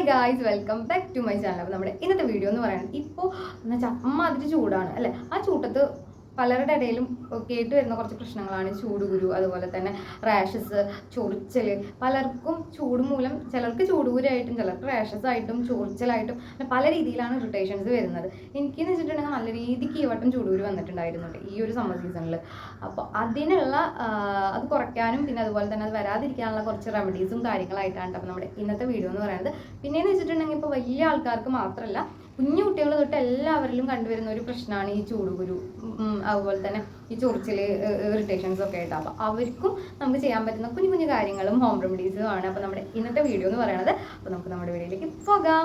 Hi guys welcome back to my channel അപ്പോൾ നമ്മുടെ ഇന്നത്തെ വീഡിയോ എന്ന് പറയുന്നത് ഇപ്പോൾ എന്ന് വെച്ചാൽ അമ്മാതിരി ചൂടാണ് അല്ലേ? ആ ചൂട്ടത്ത് പലരുടെ ഇടയിലും കേട്ട് വരുന്ന കുറച്ച് പ്രശ്നങ്ങളാണ് ചൂടുകുരു അതുപോലെ തന്നെ റാഷസ് ചൊറിച്ചൽ പലർക്കും ചൂട് മൂലം ചിലർക്ക് ചൂടുകുരായിട്ടും ചിലർക്ക് റാഷസ് ആയിട്ടും ചൊറിച്ചലായിട്ടും പല രീതിയിലാണ് ഇറിറ്റേഷൻസ് വരുന്നത്. എനിക്കെന്ന് വെച്ചിട്ടുണ്ടെങ്കിൽ നല്ല രീതിക്ക് ഈ വട്ടം ചൂടുകുരു വന്നിട്ടുണ്ടായിരുന്നുണ്ട് ഈ ഒരു സമ്മർ സീസണിൽ അപ്പോൾ അതിനുള്ള അത് കുറയ്ക്കാനും പിന്നെ അതുപോലെ തന്നെ അത് വരാതിരിക്കാനുള്ള കുറച്ച് റെമഡീസും കാര്യങ്ങളായിട്ടാണ് അപ്പോൾ നമ്മുടെ ഇന്നത്തെ വീഡിയോ എന്ന് പറയുന്നത്. പിന്നെയെന്ന് വെച്ചിട്ടുണ്ടെങ്കിൽ ഇപ്പോൾ വലിയ ആൾക്കാർക്ക് മാത്രമല്ല കുഞ്ഞു കുട്ടികൾ തൊട്ട് എല്ലാവരിലും കണ്ടുവരുന്ന ഒരു പ്രശ്നമാണ് ഈ ചൂടുകുരു അതുപോലെ തന്നെ ഈ ചൊറിച്ചിൽ ഇറിറ്റേഷൻസ് ഒക്കെ ആയിട്ട്. അപ്പോൾ അവർക്കും നമുക്ക് ചെയ്യാൻ പറ്റുന്ന കുഞ്ഞു കുഞ്ഞു കാര്യങ്ങളും ഹോം റെമഡീസും ആണ്. അപ്പോൾ നമ്മുടെ ഇന്നത്തെ വീഡിയോ എന്ന് പറയുന്നത് അപ്പോൾ നമുക്ക് നമ്മുടെ വീഡിയോയിലേക്ക് പോകാം.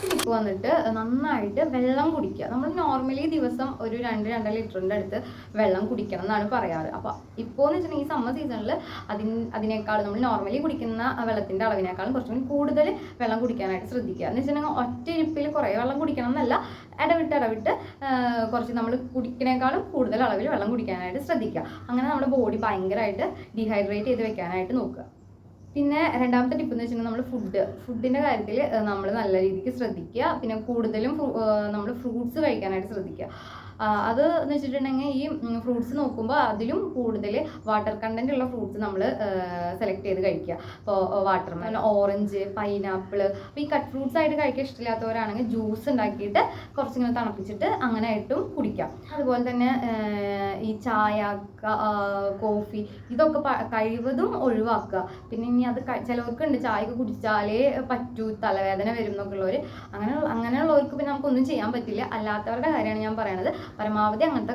ടിപ്പ് വന്നിട്ട് നന്നായിട്ട് വെള്ളം കുടിക്കുക. നമ്മൾ നോർമലി ദിവസം ഒരു രണ്ട് രണ്ടര ലിറ്ററിന്റെ അടുത്ത് വെള്ളം കുടിക്കണം എന്നാണ് പറയാറ്. അപ്പോൾ ഇപ്പോൾ എന്ന് വെച്ചിട്ടുണ്ടെങ്കിൽ ഈ സമ്മർ സീസണിൽ അതിന് അതിനേക്കാൾ നമ്മൾ നോർമലി കുടിക്കുന്ന വെള്ളത്തിന്റെ അളവിനേക്കാളും കുറച്ചും കൂടി കൂടുതൽ വെള്ളം കുടിക്കാനായിട്ട് ശ്രദ്ധിക്കുക. എന്ന് വെച്ചിട്ടുണ്ടെങ്കിൽ ഒറ്റ ഇരിപ്പിൽ കുറേ വെള്ളം കുടിക്കണം എന്നല്ല ഇടവിട്ട് ഇടവിട്ട് കുറച്ച് നമ്മൾ കുടിക്കുന്നേക്കാളും കൂടുതൽ അളവിൽ വെള്ളം കുടിക്കാനായിട്ട് ശ്രദ്ധിക്കുക. അങ്ങനെ നമ്മുടെ ബോഡി ഭയങ്കരമായിട്ട് ഡീഹൈഡ്രേറ്റ് ചെയ്ത് വെക്കാനായിട്ട് നോക്കുക. പിന്നെ രണ്ടാമത്തെ ടിപ്പ് എന്ന് വെച്ചിട്ടുണ്ടെങ്കിൽ നമ്മൾ ഫുഡ് ഫുഡിന്റെ കാര്യത്തിൽ നമ്മൾ നല്ല രീതിക്ക് ശ്രദ്ധിക്കുക. പിന്നെ കൂടുതലും നമ്മൾ ഫ്രൂട്ട്സ് കഴിക്കാനായിട്ട് ശ്രദ്ധിക്കുക. അത് എന്ന് വെച്ചിട്ടുണ്ടെങ്കിൽ ഈ ഫ്രൂട്ട്സ് നോക്കുമ്പോൾ അതിലും കൂടുതൽ വാട്ടർ കണ്ടന്റ് ഉള്ള ഫ്രൂട്ട്സ് നമ്മൾ സെലക്ട് ചെയ്ത് കഴിക്കുക. ഇപ്പോൾ വാട്ടർ ഓറഞ്ച് പൈനാപ്പിൾ അപ്പോൾ ഈ കട്ട് ഫ്രൂട്ട്സ് ആയിട്ട് കഴിക്കാൻ ഇഷ്ടമില്ലാത്തവരാണെങ്കിൽ ജ്യൂസ് ഉണ്ടാക്കിയിട്ട് കുറച്ചിങ്ങനെ തണുപ്പിച്ചിട്ട് അങ്ങനെ ആയിട്ടും കുടിക്കാം. അതുപോലെ തന്നെ ഈ ചായ കോഫി ഇതൊക്കെ കഴിവതും ഒഴിവാക്കുക. പിന്നെ ഇനി അത് ചിലവർക്കുണ്ട് ചായക്ക് കുടിച്ചാലേ പറ്റൂ തലവേദന വരും എന്നൊക്കെ ഉള്ളവർ അങ്ങനെ അങ്ങനെയുള്ളവർക്ക് പിന്നെ നമുക്കൊന്നും ചെയ്യാൻ പറ്റില്ല. അല്ലാത്തവരുടെ കാര്യമാണ് ഞാൻ പറയണത്. പരമാവധി അങ്ങനത്തെ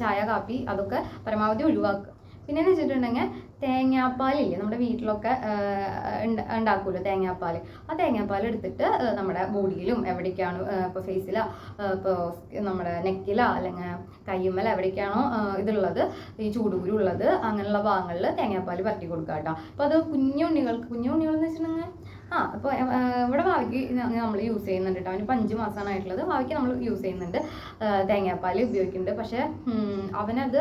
ചായ കാപ്പി അതൊക്കെ പരമാവധി ഒഴിവാക്കുക. പിന്നെ എന്ന് വെച്ചിട്ടുണ്ടെങ്കിൽ തേങ്ങാപ്പാലില്ലേ നമ്മുടെ വീട്ടിലൊക്കെ ഉണ്ടാക്കുമല്ലോ തേങ്ങാപ്പാൽ ആ തേങ്ങാപ്പാൽ എടുത്തിട്ട് നമ്മുടെ ബോഡിയിലും എവിടേക്കാണ് ഇപ്പോൾ ഫേസിലോ ഇപ്പോൾ നമ്മുടെ നെക്കിലോ അല്ലെങ്കിൽ കയ്യുമ്മല എവിടേക്കാണോ ഇതുള്ളത് ഈ ചൂടുകുരു ഉള്ളത് അങ്ങനെയുള്ള ഭാഗങ്ങളിൽ തേങ്ങാപ്പാൽ പറ്റി കൊടുക്കുക കേട്ടോ അപ്പോൾ അത് കുഞ്ഞുണ്ണികൾക്ക് കുഞ്ഞുണ്ണികൾ എന്ന് വെച്ചിട്ടുണ്ടെങ്കിൽ ആ അപ്പോൾ ഇവിടെ ഭാവിക്ക് നമ്മൾ യൂസ് ചെയ്യുന്നുണ്ട് കേട്ടോ അവന് അഞ്ച് മാസമാണ് ആയിട്ടുള്ളത്. ഭാവിക്ക് നമ്മൾ യൂസ് ചെയ്യുന്നുണ്ട് തേങ്ങാപ്പാൽ ഉപയോഗിക്കുന്നുണ്ട്. പക്ഷേ അവനത്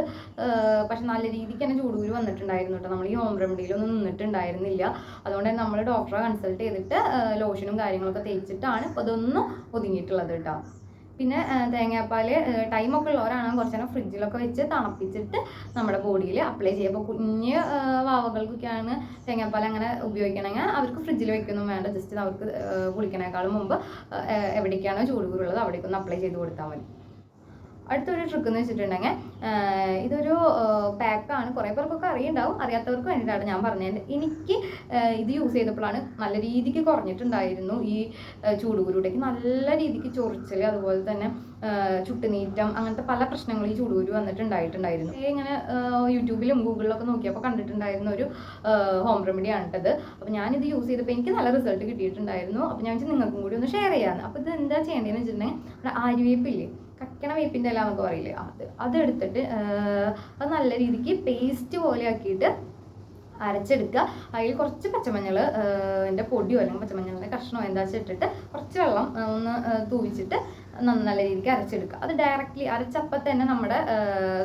പക്ഷെ നല്ല രീതിക്ക് തന്നെ ചൂടുകുരു വന്നിട്ടുണ്ടായിരുന്നു കേട്ടോ. നമ്മൾ ഈ ഹോം റെമഡിയിലൊന്നും നിന്നിട്ടുണ്ടായിരുന്നില്ല. അതുകൊണ്ട് തന്നെ നമ്മൾ ഡോക്ടറെ കൺസൾട്ട് ചെയ്തിട്ട് ലോഷനും കാര്യങ്ങളൊക്കെ തേച്ചിട്ടാണ് ഇപ്പോൾ ഇതൊന്നും ഒതുങ്ങിയിട്ടുള്ളത് കേട്ടോ. പിന്നെ തേങ്ങാപ്പാൽ ടൈമൊക്കെ ഉള്ളവരാണ് കുറച്ച് നേരം ഫ്രിഡ്ജിലൊക്കെ വെച്ച് തണുപ്പിച്ചിട്ട് നമ്മുടെ ബോഡിയിൽ അപ്ലൈ ചെയ്യുക. അപ്പോൾ കുഞ്ഞ് വാവകൾക്കൊക്കെയാണ് തേങ്ങാപ്പാൽ അങ്ങനെ ഉപയോഗിക്കണമെങ്കിൽ അവർക്ക് ഫ്രിഡ്ജിൽ വെക്കൊന്നും വേണ്ട. ജസ്റ്റ് അവർക്ക് കുളിക്കണേക്കാളും മുമ്പ് എവിടേക്കാണോ ചൂടുകൂറുള്ളത് അവിടേക്കൊന്ന് അപ്ലൈ ചെയ്ത് കൊടുത്താൽ മതി. അടുത്തൊരു ട്രിക്ക് എന്ന് വെച്ചിട്ടുണ്ടെങ്കിൽ ഇതൊരു പാക്കാണ് കുറേ പേർക്കൊക്കെ അറിയുണ്ടാവും. അറിയാത്തവർക്ക് വേണ്ടിയിട്ടാണ് ഞാൻ പറഞ്ഞത്. എനിക്ക് ഇത് യൂസ് ചെയ്തപ്പോഴാണ് നല്ല രീതിക്ക് കുറഞ്ഞിട്ടുണ്ടായിരുന്നു ഈ ചൂടുകുരുടേക്ക് നല്ല രീതിക്ക് ചൊറിച്ചൽ അതുപോലെ തന്നെ ചുട്ടുനീറ്റം അങ്ങനത്തെ പല പ്രശ്നങ്ങളും ഈ ചൂടുകുരു വന്നിട്ടുണ്ടായിട്ടുണ്ടായിരുന്നു. ഇങ്ങനെ യൂട്യൂബിലും ഗൂഗിളിലൊക്കെ നോക്കിയപ്പോൾ കണ്ടിട്ടുണ്ടായിരുന്ന ഒരു ഹോം റെമഡിയാണ് കേട്ടത്. അപ്പോൾ ഞാനിത് യൂസ് ചെയ്തപ്പോൾ എനിക്ക് നല്ല റിസൾട്ട് കിട്ടിയിട്ടുണ്ടായിരുന്നു. അപ്പോൾ ഞാൻ വെച്ചാൽ നിങ്ങൾക്കും കൂടി ഒന്ന് ഷെയർ ചെയ്യാമെന്ന് അപ്പോൾ ഇത് എന്താ ചെയ്യേണ്ടതെന്ന് വെച്ചിട്ടുണ്ടെങ്കിൽ ആര്യവേപ്പില്ലേ? കക്കണ വേപ്പിന്റെ ഇല എന്നൊക്കെ പറയില്ലേ? അത് അതെടുത്തിട്ട് അത് നല്ല രീതിക്ക് പേസ്റ്റ് പോലെ ആക്കിയിട്ട് അരച്ചെടുക്കുക. അതിൽ കുറച്ച് പച്ചമഞ്ഞൾ എന്റെ പൊടിയോ അല്ലെങ്കിൽ പച്ചമഞ്ഞളിന്റെ കഷ്ണമോ എന്താ വെച്ചാൽ ഇട്ടിട്ട് കുറച്ച് വെള്ളം ഒന്ന് തൂവിച്ചിട്ട് നല്ല രീതിക്ക് അരച്ചെടുക്കുക. അത് ഡയറക്റ്റ്ലി അരച്ചപ്പം തന്നെ നമ്മുടെ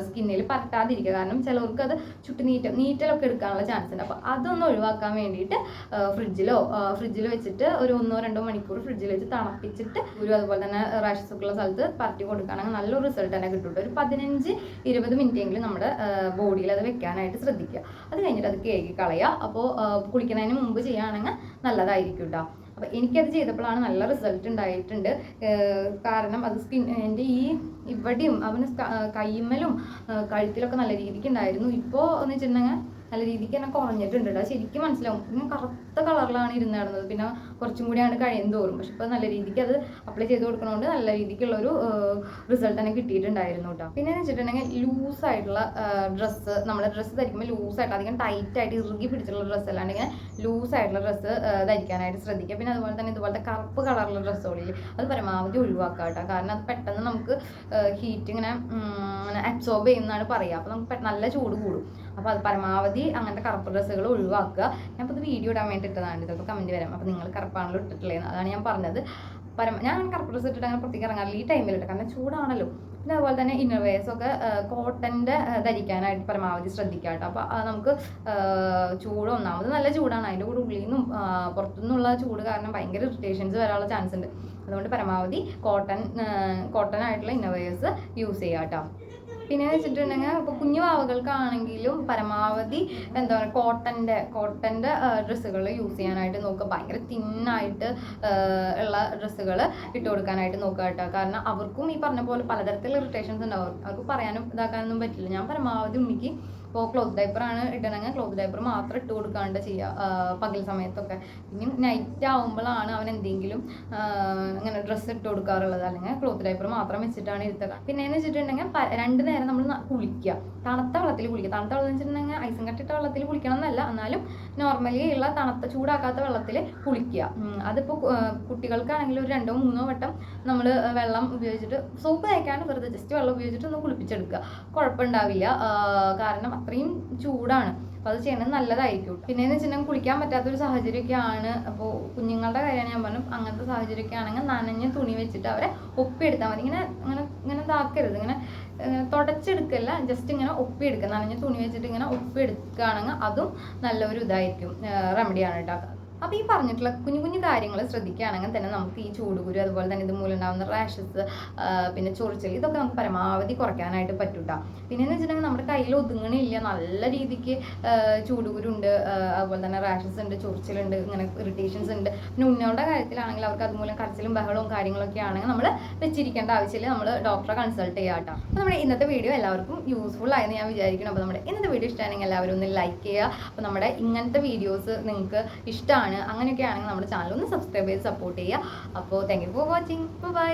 സ്കിന്നിൽ പരട്ടാതിരിക്കുക. കാരണം ചിലവർക്ക് അത് ചുട്ടു നീറ്റ നീറ്റലൊക്കെ എടുക്കാനുള്ള ചാൻസ് ഉണ്ട്. അപ്പോൾ അതൊന്ന് ഒഴിവാക്കാൻ വേണ്ടിയിട്ട് ഫ്രിഡ്ജിലോ ഫ്രിഡ്ജിൽ വെച്ചിട്ട് ഒരു ഒന്നോ രണ്ടോ മണിക്കൂർ ഫ്രിഡ്ജിൽ വെച്ച് തണുപ്പിച്ചിട്ട് ഒരു അതുപോലെ തന്നെ റാഷസ് ഉള്ള സ്ഥലത്ത് പരട്ടി കൊടുക്കുകയാണെങ്കിൽ നല്ലൊരു റിസൾട്ട് തന്നെ കിട്ടും ഒരു പതിനഞ്ച് ഇരുപത് മിനിറ്റ് എങ്കിലും നമ്മുടെ ബോഡിയിൽ അത് വെക്കാനായിട്ട് ശ്രദ്ധിക്കുക. അത് കഴിഞ്ഞിട്ട് അത് കേക്ക് കളയുക. അപ്പോൾ കുളിക്കുന്നതിന് മുമ്പ് ചെയ്യുകയാണെങ്കിൽ നല്ലതായിരിക്കും കേട്ടോ. അപ്പോൾ എനിക്കത് ചെയ്തപ്പോഴാണ് നല്ല റിസൾട്ട് ഉണ്ടായിട്ടുണ്ട്. കാരണം അത് സ്കിൻ എന്റെ ഈ ഇവിടെയും അവന് ആ, കഴുത്തിലൊക്കെ നല്ല രീതിക്ക് ഉണ്ടായിരുന്നു. ഇപ്പോൾ എന്ന് വെച്ചിട്ടുണ്ടെങ്കിൽ നല്ല രീതിക്ക് തന്നെ കുറഞ്ഞിട്ടുണ്ട് കേട്ടോ ശരിക്കും മനസ്സിലാവും. കറുത്ത കളറിലാണ് ഇരുന്ന് കിടന്നത് പിന്നെ കുറച്ചും കൂടിയാണ് കഴിയും തോറും പക്ഷെ ഇപ്പോൾ നല്ല രീതിക്ക് അത് അപ്ലൈ ചെയ്ത് കൊടുക്കണോണ്ട് നല്ല രീതിക്കുള്ളൊരു റിസൾട്ട് തന്നെ കിട്ടിയിട്ടുണ്ടായിരുന്നു കേട്ടോ പിന്നെ എന്ന് വെച്ചിട്ടുണ്ടെങ്കിൽ ലൂസ് ആയിട്ടുള്ള ഡ്രസ്സ് നമ്മുടെ ഡ്രസ്സ് ധരിക്കുമ്പോൾ ലൂസ് ആയിട്ട് അധികം ടൈറ്റ് ആയിട്ട് ഇറുകി പിടിച്ചിട്ടുള്ള ഡ്രസ്സ് അല്ലാണ്ട് ഇങ്ങനെ ലൂസ് ആയിട്ടുള്ള ഡ്രസ്സ് ധരിക്കാനായിട്ട് ശ്രദ്ധിക്കുക. പിന്നെ അതുപോലെ തന്നെ ഇതുപോലത്തെ കറുപ്പ് കളറുള്ള ഡ്രസ്സുകളിൽ അത് പരമാവധി ഒഴിവാക്കുക കേട്ടോ കാരണം അത് പെട്ടെന്ന് നമുക്ക് ഹീറ്റ് ഇങ്ങനെ അബ്സോർബ് ചെയ്യുന്നതാണ് പറയുക. അപ്പോൾ നമുക്ക് നല്ല ചൂട് കൂടും. അപ്പോൾ അത് പരമാവധി അങ്ങനത്തെ കറുപ്പ് ഡ്രസ്സുകൾ ഒഴിവാക്കുക. ഞാനിപ്പോൾ ഇത് വീഡിയോ ഇടാൻ വേണ്ടി ഇട്ടതാണ് ചിലപ്പോൾ കമന്റ് വരാം. അപ്പോൾ നിങ്ങൾ കറുപ്പാണല്ലോ ഇട്ടിട്ടില്ലേ അതാണ് ഞാൻ പറഞ്ഞത്. പരമ ഞാൻ അങ്ങനെ കറുപ്പ് ഡ്രസ്സ് ഇട്ടിട്ട് അങ്ങനെ ഇറങ്ങാറില്ല. ഈ ടൈമിലിട്ട് കാരണം ചൂടാണല്ലോ. പിന്നെ അതുപോലെ തന്നെ ഇന്നർവേഴ്സ് ഒക്കെ കോട്ടന്റെ ധരിക്കാനായിട്ട് പരമാവധി ശ്രദ്ധിക്കുക കേട്ടോ. അപ്പോൾ നമുക്ക് ചൂട് ഒന്നാമത് നല്ല ചൂടാണ്. അതിന്റെ കൂടെ ഉള്ളിൽ നിന്നും പുറത്തുനിന്നുള്ള ചൂട് കാരണം ഭയങ്കര ഇറിറ്റേഷൻസ് വരാനുള്ള ചാൻസ് ഉണ്ട്. അതുകൊണ്ട് പരമാവധി കോട്ടൺ കോട്ടൺ ആയിട്ടുള്ള ഇന്നർവേഴ്സ് യൂസ് ചെയ്യുക കേട്ടോ. പിന്നെ വെച്ചിട്ടുണ്ടെങ്കിൽ ഇപ്പോൾ കുഞ്ഞു വാവകൾക്കാണെങ്കിലും പരമാവധി എന്താ പറയുക കോട്ടന്റെ കോട്ടന്റെ ഡ്രസ്സുകൾ യൂസ് ചെയ്യാനായിട്ട് നോക്കുക. ഭയങ്കര തിന്നായിട്ട് ഉള്ള ഡ്രസ്സുകൾ ഇട്ട് കൊടുക്കാനായിട്ട് നോക്കുക കേട്ടോ. കാരണം അവർക്കും ഈ പറഞ്ഞ പോലെ പലതരത്തിലുള്ള ഇറിറ്റേഷൻസ് ഉണ്ടാവും അവർക്ക് പറയാനും ഇതാക്കാനൊന്നും പറ്റില്ല. ഞാൻ പരമാവധി ഉണ്ണിക്ക് ഇപ്പോൾ ക്ലോത്ത് ഡൈപ്പറാണ് ഇടണമെങ്കിൽ ക്ലോത്ത് ഡൈപ്പർ മാത്രം ഇട്ട് കൊടുക്കാണ്ട് ചെയ്യുക പകൽ സമയത്തൊക്കെ. ഇനി നൈറ്റ് ആവുമ്പോഴാണ് അവൻ എന്തെങ്കിലും ഇങ്ങനെ ഡ്രസ്സ് ഇട്ട് കൊടുക്കാറുള്ളത്. അല്ലെങ്കിൽ ക്ലോത്ത് ഡൈപ്പർ മാത്രം വെച്ചിട്ടാണ് ഇരുത്തുക. പിന്നെ എന്ന് വെച്ചിട്ടുണ്ടെങ്കിൽ രണ്ട് നേരം നമ്മൾ കുളിക്കുക. തണുത്ത വെള്ളത്തിൽ കുളിക്കുക. തണുത്ത വെള്ളം വെച്ചിട്ടുണ്ടെങ്കിൽ ഐസും കട്ടിട്ട വെള്ളത്തിൽ കുളിക്കണം എന്നല്ല. എന്നാലും നോർമലി ഉള്ള തണുത്ത ചൂടാക്കാത്ത വെള്ളത്തിൽ കുളിക്കുക. അതിപ്പോൾ കുട്ടികൾക്കാണെങ്കിൽ ഒരു രണ്ടോ മൂന്നോ വട്ടം നമ്മൾ വെള്ളം ഉപയോഗിച്ചിട്ട് സോപ്പ് തേക്കാണ്ട് വെറുതെ ജസ്റ്റ് വെള്ളം ഉപയോഗിച്ചിട്ട് ഒന്ന് കുളിപ്പിച്ചെടുക്കുക. കുഴപ്പമുണ്ടാവില്ല. കാരണം അത്രയും ചൂടാണ്. അപ്പോൾ അത് ചെയ്യണത് നല്ലതായിരിക്കും പിന്നെ എന്ന് വെച്ചിട്ടുണ്ടെങ്കിൽ കുളിക്കാൻ പറ്റാത്തൊരു സാഹചര്യമൊക്കെയാണ്. അപ്പോൾ കുഞ്ഞുങ്ങളുടെ കാര്യമാണ് ഞാൻ പറഞ്ഞു അങ്ങനത്തെ സാഹചര്യമൊക്കെ ആണെങ്കിൽ നനഞ്ഞ തുണി വെച്ചിട്ട് അവരെ ഒപ്പിയെടുത്താൽ മതി. ഇങ്ങനെ ഇങ്ങനെ ഇങ്ങനെ ഇതാക്കരുത്. ഇങ്ങനെ തുടച്ചെടുക്കല്ല ജസ്റ്റ് ഇങ്ങനെ ഒപ്പിയെടുക്കുക. നനഞ്ഞ തുണി വെച്ചിട്ട് ഇങ്ങനെ ഒപ്പിയെടുക്കുകയാണെങ്കിൽ അതും നല്ലൊരു ഇതായിരിക്കും റെമഡിയാണ് കേട്ടോ അപ്പോൾ ഈ പറഞ്ഞിട്ടുള്ള കുഞ്ഞു കുഞ്ഞു കാര്യങ്ങൾ ശ്രദ്ധിക്കുകയാണെങ്കിൽ തന്നെ നമുക്ക് ഈ ചൂടുകുരു അതുപോലെ തന്നെ ഇതുമൂലം ഉണ്ടാകുന്ന റാഷസ് പിന്നെ ചൊറിച്ചൽ ഇതൊക്കെ നമുക്ക് പരമാവധി കുറയ്ക്കാനായിട്ട് പറ്റൂട്ടാ. പിന്നെ എന്ന് വെച്ചിട്ടുണ്ടെങ്കിൽ നമ്മുടെ കയ്യിൽ ഒതുങ്ങണില്ല. നല്ല രീതിക്ക് ആ, ചൂടുകുരു ഉണ്ട് ആ, അതുപോലെ തന്നെ റാഷസ് ഉണ്ട് ചൊറിച്ചിലുണ്ട് ഇങ്ങനെ ഇറിറ്റേഷൻസ് ഉണ്ട്. പിന്നെ ഉണ്ണയുടെ കാര്യത്തിലാണെങ്കിൽ അവർക്ക് അതുമൂലം കരച്ചിലും ബഹളവും കാര്യങ്ങളൊക്കെ ആണെങ്കിൽ നമ്മൾ വെച്ചിരിക്കേണ്ട ആവശ്യമില്ല. നമ്മൾ ഡോക്ടറെ കൺസൾട്ട് ചെയ്യാം കേട്ടോ അപ്പോൾ നമ്മുടെ ഇന്നത്തെ വീഡിയോ എല്ലാവർക്കും യൂസ്ഫുൾ ആയെന്ന് ഞാൻ വിചാരിക്കുന്നു. അപ്പോൾ നമ്മുടെ ഇന്നത്തെ വീഡിയോ ഇഷ്ടമാണെങ്കിൽ എല്ലാവരും ഒന്ന് ലൈക്ക് ചെയ്യുക. അപ്പോൾ നമ്മുടെ ഇങ്ങനത്തെ വീഡിയോസ് നിങ്ങൾക്ക് ഇഷ്ടമാണ്. അങ്ങനെയൊക്കെ ആണെങ്കിൽ നമ്മുടെ ചാനൽ ഒന്ന് സബ്സ്ക്രൈബ് ചെയ്ത് സപ്പോർട്ട് ചെയ്യുക. അപ്പോൾ thank you for watching bye